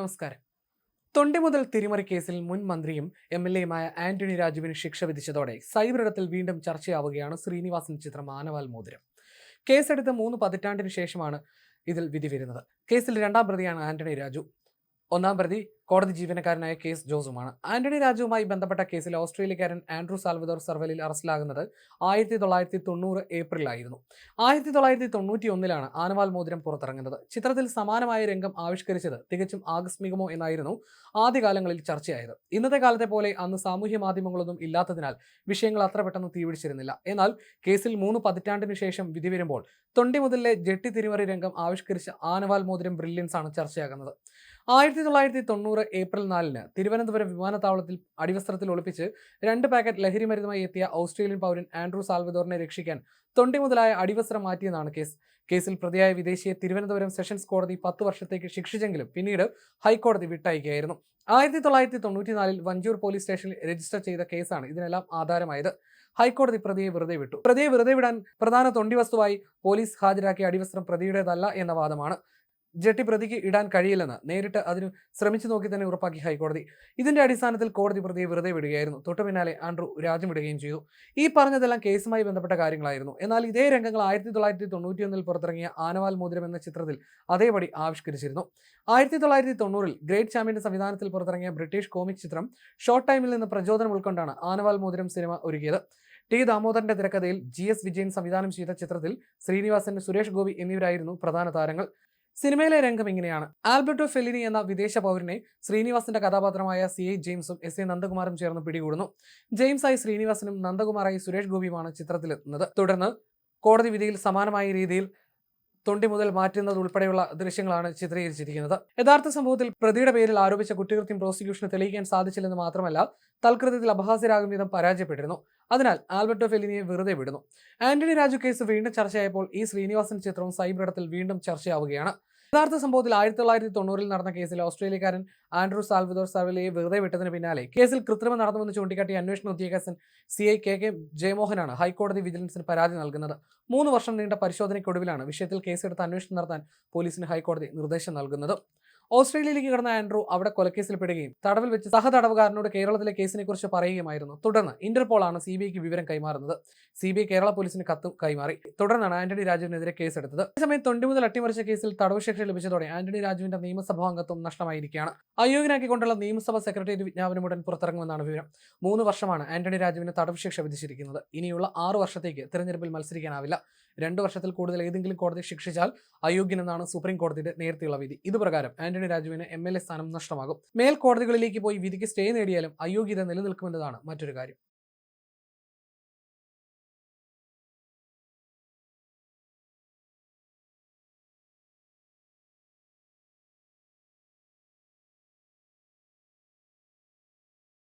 നമസ്കാരം. തൊണ്ടി മുതൽ തിരിമറി കേസിൽ മുൻ മന്ത്രിയും എം എൽ എയുമായ ആന്റണി രാജുവിന് ശിക്ഷ വിധിച്ചതോടെ സൈബറിടത്തിൽ വീണ്ടും ചർച്ചയാവുകയാണ് ശ്രീനിവാസൻ ചിത്രം ആനവാൽ മോതിരം. കേസെടുത്ത് മൂന്ന് പതിറ്റാണ്ടിന് ശേഷമാണ് ഇതിൽ വിധി വരുന്നത്. കേസിൽ രണ്ടാം പ്രതിയാണ് ആന്റണി രാജു. ഒന്നാം പ്രതി കോടതി ജീവനക്കാരനായ കേസ് ജോസുമാണ്. ആന്റണി രാജുവുമായി ബന്ധപ്പെട്ട കേസിൽ ഓസ്ട്രേലിയക്കാരൻ ആൻഡ്രൂ സാൽവദോർ സർവലിൽ അറസ്റ്റിലാകുന്നത് ആയിരത്തി തൊള്ളായിരത്തി തൊണ്ണൂറ് ഏപ്രിലായിരുന്നു. ആയിരത്തി തൊള്ളായിരത്തി തൊണ്ണൂറ്റി ഒന്നിലാണ് ആനവാൽ മോതിരം പുറത്തിറങ്ങുന്നത്. ചിത്രത്തിൽ സമാനമായ രംഗം ആവിഷ്കരിച്ചത് തികച്ചും ആകസ്മികമോ എന്നായിരുന്നു ആദ്യകാലങ്ങളിൽ ചർച്ചയായത്. ഇന്നത്തെ കാലത്തെ പോലെ അന്ന് സാമൂഹ്യ മാധ്യമങ്ങളൊന്നും ഇല്ലാത്തതിനാൽ വിഷയങ്ങൾ അത്ര പെട്ടെന്ന് തീപിടിച്ചിരുന്നില്ല. എന്നാൽ കേസിൽ മൂന്ന് പതിറ്റാണ്ടിനു ശേഷം വിധി വരുമ്പോൾ തൊണ്ടി മുതലിലെ ജെട്ടി തിരിമറി രംഗം ആവിഷ്കരിച്ച ആനവാൽ മോതിരം ബ്രില്യൻസ് ആണ് ചർച്ചയാകുന്നത്. ആയിരത്തി തൊള്ളായിരത്തി തൊണ്ണൂറ് ഏപ്രിൽ നാലിന് തിരുവനന്തപുരം വിമാനത്താവളത്തിൽ അടിവസ്ത്രത്തിൽ ഒളിപ്പിച്ച് രണ്ട് പാക്കറ്റ് ലഹരിമരുന്നുമായി എത്തിയ ഓസ്ട്രേലിയൻ പൗരൻ ആൻഡ്രൂ സാൽവദോറിനെ രക്ഷിക്കാൻ തൊണ്ടി മുതലായ അടിവസ്ത്രം മാറ്റിയെന്നാണ് കേസ്. കേസിൽ പ്രതിയായ വിദേശിയെ തിരുവനന്തപുരം സെഷൻസ് കോടതി പത്ത് വർഷത്തേക്ക് ശിക്ഷിച്ചെങ്കിലും പിന്നീട് ഹൈക്കോടതി വിട്ടയക്കുകയായിരുന്നു. ആയിരത്തി തൊള്ളായിരത്തി തൊണ്ണൂറ്റിനാലിൽ വഞ്ചൂർ പോലീസ് സ്റ്റേഷനിൽ രജിസ്റ്റർ ചെയ്ത കേസാണ് ഇതിനെല്ലാം ആധാരമായത്. ഹൈക്കോടതി പ്രതിയെ വെറുതെ വിട്ടു. പ്രതിയെ വെറുതെ വിടാൻ പ്രധാന തൊണ്ടി വസ്തുവായി പോലീസ് ഹാജരാക്കിയ അടിവസ്ത്രം പ്രതിയുടേതല്ല എന്ന വാദമാണ്. ജെട്ടി പ്രതിക്ക് ഇടാൻ കഴിയില്ലെന്ന് നേരിട്ട് അതിന് ശ്രമിച്ചു നോക്കി തന്നെ ഉറപ്പാക്കി ഹൈക്കോടതി. ഇതിന്റെ അടിസ്ഥാനത്തിൽ കോടതി പ്രതിയെ വെറുതെ വിടുകയായിരുന്നു. തൊട്ടു പിന്നാലെ ആൻഡ്രു രാജ്യം വിടുകയും ചെയ്തു. ഈ പറഞ്ഞതെല്ലാം കേസുമായി ബന്ധപ്പെട്ട കാര്യങ്ങളായിരുന്നു. എന്നാൽ ഇതേ രംഗങ്ങൾ ആയിരത്തി തൊള്ളായിരത്തി തൊണ്ണൂറ്റിയൊന്നിൽ പുറത്തിറങ്ങിയ ആനവാൽ മോതിരം എന്ന ചിത്രത്തിൽ അതേപടി ആവിഷ്കരിച്ചിരുന്നു. ആയിരത്തി തൊള്ളായിരത്തി തൊണ്ണൂറിൽ ഗ്രേറ്റ് ചാമ്പ്യന്റെ സംവിധാനത്തിൽ പുറത്തിറങ്ങിയ ബ്രിട്ടീഷ് കോമിക് ചിത്രം ഷോർട്ട് ടൈമിൽ നിന്ന് പ്രചോദനം ഉൾക്കൊണ്ടാണ് ആനവാൽ മോതിരം സിനിമ ഒരുക്കിയത്. ടി ദാമോദരന്റെ തിരക്കഥയിൽ ജി എസ് വിജയൻ സംവിധാനം ചെയ്ത ചിത്രത്തിൽ ശ്രീനിവാസൻ സുരേഷ് ഗോപി എന്നിവരായിരുന്നു പ്രധാന താരങ്ങൾ. സിനിമയിലെ രംഗം ഇങ്ങനെയാണ്. ആൽബർട്ടോ ഫെല്ലിനി എന്ന വിദേശ പൗരനെ ശ്രീനിവാസിന്റെ കഥാപാത്രമായ സി എ ജെയിംസും എസ് എ നന്ദകുമാറും ചേർന്ന് പിടികൂടുന്നു. ജെയിംസായി ശ്രീനിവാസനും നന്ദകുമാറായി സുരേഷ് ഗോപിയുമാണ് ചിത്രത്തിലെത്തുന്നത്. തുടർന്ന് കോടതി വിധിയിൽ സമാനമായ രീതിയിൽ തൊണ്ടി മുതൽ മാറ്റുന്നത് ഉൾപ്പെടെയുള്ള ദൃശ്യങ്ങളാണ് ചിത്രീകരിച്ചിരിക്കുന്നത്. യഥാർത്ഥ സംഭവത്തിൽ പ്രതിയുടെ പേരിൽ ആരോപിച്ച കുറ്റകൃത്യം പ്രോസിക്യൂഷന് തെളിയിക്കാൻ സാധിച്ചില്ലെന്ന് മാത്രമല്ല തൽകൃത്യത്തിൽ അപഹാസ്യരാകും വിധം പരാജയപ്പെട്ടിരുന്നു. അതിനാൽ ആൽബർട്ടോ ഫെലിനിയെ വെറുതെ വിടുന്നു. ആന്റണി രാജു കേസ് വീണ്ടും ചർച്ചയായപ്പോൾ ഈ ശ്രീനിവാസൻ ചിത്രവും സൈബറിടത്തിൽ വീണ്ടും ചർച്ചയാവുകയാണ്. യഥാർത്ഥ സംഭവത്തിൽ ആയിരത്തി തൊള്ളായിരത്തി തൊണ്ണൂറിൽ നടന്ന കേസിൽ ഓസ്ട്രേലിയക്കാരൻ ആൻഡ്രൂ സാൽവദോർ സർവലയെ വെറുതെ വിട്ടതിന് പിന്നാലെ. കേസിൽ കൃത്രിമം നടന്നുവെന്ന് ചൂണ്ടിക്കാട്ടി അന്വേഷണ ഉദ്യോഗസ്ഥൻ സി ഐ കെ കെ ജയമോഹനാണ് ഹൈക്കോടതി വിജിലൻസിന് പരാതി നൽകുന്നത്. മൂന്ന് വർഷം നീണ്ട പരിശോധനയ്ക്കൊടുവിലാണ് വിഷയത്തിൽ കേസെടുത്ത് അന്വേഷണം നടത്താൻ പോലീസിന് ഹൈക്കോടതി നിർദ്ദേശം നൽകുന്നത്. ഓസ്ട്രേലിയയിലേക്ക് കടന്ന ആൻഡ്രൂ അവിടെ കൊലക്കേസിൽ പെടുകയും തടവിൽ വെച്ച് സഹതടവുകാരനോട് കേരളത്തിലെ കേസിനെ കുറിച്ച് പറയുകയുമായിരുന്നു. തുടർന്ന് ഇന്റർപോളാണ് സി ബി ഐക്ക് വിവരം കൈമാറുന്നത്. സി ബി ഐ കേരള പോലീസിന് കത്തും കൈമാറി. തുടർന്നാണ് ആന്റണി രാജുവിനെതിരെ കേസെടുത്തത്. അതേസമയം തൊണ്ടി മുതൽ അട്ടിമറിച്ച കേസിൽ തടവ് ശിക്ഷ ലഭിച്ചതോടെ ആന്റണി രാജുവിന്റെ നിയമസഭാ അംഗത്വം നഷ്ടമായിരിക്കുകയാണ്. അയോഗ്യനാക്കിക്കൊണ്ടുള്ള നിയമസഭാ സെക്രട്ടേറിയറ്റ് വിജ്ഞാപനം ഉടൻ പുറത്തിറങ്ങുമെന്നാണ് വിവരം. മൂന്ന് വർഷമാണ് ആന്റണി രാജുവിന് തടവ് ശിക്ഷ വിധിച്ചിരിക്കുന്നത്. ഇനിയുള്ള ആറ് വർഷത്തേക്ക് തിരഞ്ഞെടുപ്പിൽ മത്സരിക്കാനാവില്ല. രണ്ട് വർഷത്തിൽ കൂടുതൽ ഏതെങ്കിലും കോടതി ശിക്ഷിച്ചാൽ അയോഗ്യനെന്നാണ് സുപ്രീം കോടതിയുടെ നേരത്തെയുള്ള വിധി. ഇതുപ്രകാരം ആന്റണി രാജുവിന് എം എൽ എ സ്ഥാനം നഷ്ടമാകും. മേൽക്കോടതികളിലേക്ക് പോയി വിധിക്ക് സ്റ്റേ നേടിയാലും അയോഗ്യത നിലനിൽക്കുമെന്നതാണ് മറ്റൊരു കാര്യം.